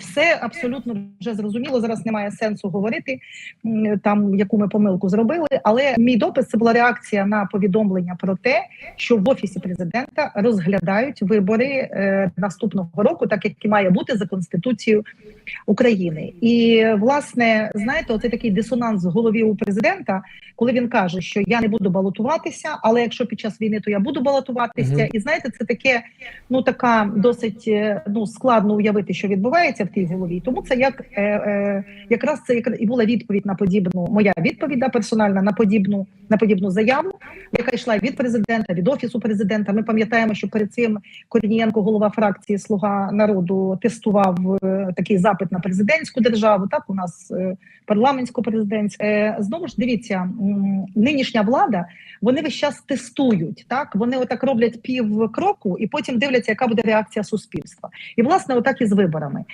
все абсолютно вже зрозуміло. Зараз немає сенсу говорити там, яку ми помилку зробили. Але мій допис це була реакція на повідомлення про те, що в офісі президента розглядають вибори е, наступного року, так як і має бути за конституцією України. І власне, знаєте, оце такий дисонанс в голові у президента, коли він каже, що я не буду балотуватися, але якщо під час війни, то я буду балотуватися. Мгм. І знаєте, це таке, ну така досить е, ну складно уявити, що відбувається в тій голові. Тому це як е, е, якраз це як і була відповідь на подібну моя відповідь да, персональна на подібну на подібну заяву, яка йшла від президента, від офісу президента. Ми пам'ятаємо, що перед цим Корнієнко, голова фракції Слуга народу, тестував е, такий запит на президентську державу. Так у нас е, парламентсько президентську Е, знову ж дивіться, нинішня влада вони весь час тестують. Так вони отак роблять пів кроку, і потім дивляться, яка буде реакція суспільства. І власне, отак і з виборами.